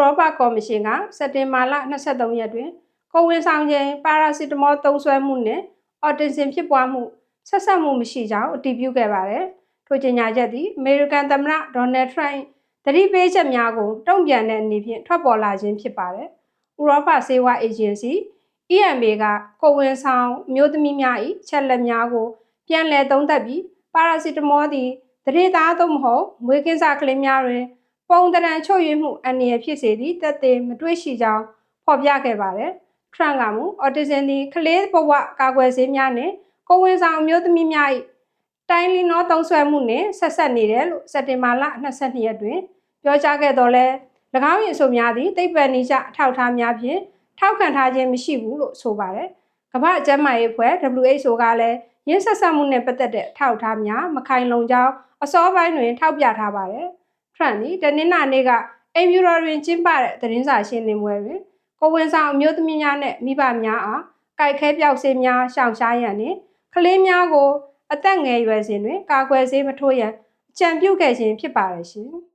ရောပကော်မရှင်ကစက်တင်ဘာလ23ရက်တွင်ကိုယ်ဝန်ဆောင်ခြင်းပါရာစီတမောသုံးစွဲမှုနဲ့အော်တီဇင်ဖြစ်ပွားမှုဆက်ဆက်မှုမရှိကြောင်းအတည်ပြုခဲ့ပါတယ်။ထိုကြေညာချက်သည်အမေရိကန်သမ္မတဒေါ်နယ်ထရန့်သတိပေးချက်များကိုတုံ့ပြန်တဲ့အနေဖြင့်ထွက်ပေါ်လာခြင်းဖြစ်ပါတယ်။ဥရောပဆေးဝါးအေဂျင်စီ EMA ကကိုယ်ဝန်ဆောင်အမျိုးသမီးများ၏ချက်လက်များကို ပြန်လည်သုံးသပ်ပြီးပါရာစီတမောသည်တရေသားသို့မဟုတ်မွေးကင်းစားကလေးများတွင် ပုံတရံချုပ်ရွေးမှုအန္တရာယ်ဖြစ်စေသည့်တက်သေးမတွေ့ရှိကြောင်းဖော်ပြခဲ့ပါတယ်။ထရန့်ကမူအော်တီဇမ်သည်ကလေးဘဝကာကွယ်ဆေးများနဲ့ကိုယ်ဝန်ဆောင်အမျိုးသမီးများ၏တိုင်းလီနောသုံးဆွဲမှုနှင့်ဆက်ဆက်နေတယ်လို့စက်တင်ဘာလ22ရက်တွင်ပြောကြားခဲ့တော်လဲ၎င်း၏အဆိုများသည်သိပ္ပံနည်းကျအထောက်အထားများဖြင့်ထောက်ခံထားခြင်းမရှိဘူးလို့ဆိုပါတယ်။ကမ္ဘာ့ကျန်းမာရေးအဖွဲ့ WHO ကလည်းရင်းဆက်ဆက်မှုနဲ့ပတ်သက်တဲ့အထောက်အထားများမခိုင်လုံကြောင်းအစောပိုင်းတွင်ထောက်ပြထားပါတယ်။ ထရန့်သည်တနင်္လာနေ့ကအိမ်ဖြူတော်တွင်ကျင်းပတဲ့သတင်းစာရှင်းလင်းပွဲတွင်ကိုဝန်ဆောင်အမျိုးသမီးများနဲ့မိဘများအားကြိုက်ခဲပြောက်ဆေးများရှောင်ရှားရန်နှင့်ကလေးများကို အသက်ငယ်ရွယ်စဉ်တွင် ကာကွယ်ဆေးမထိုးရန်အကြံပြုခဲ့ခြင်းဖြစ်ပါရရှင်။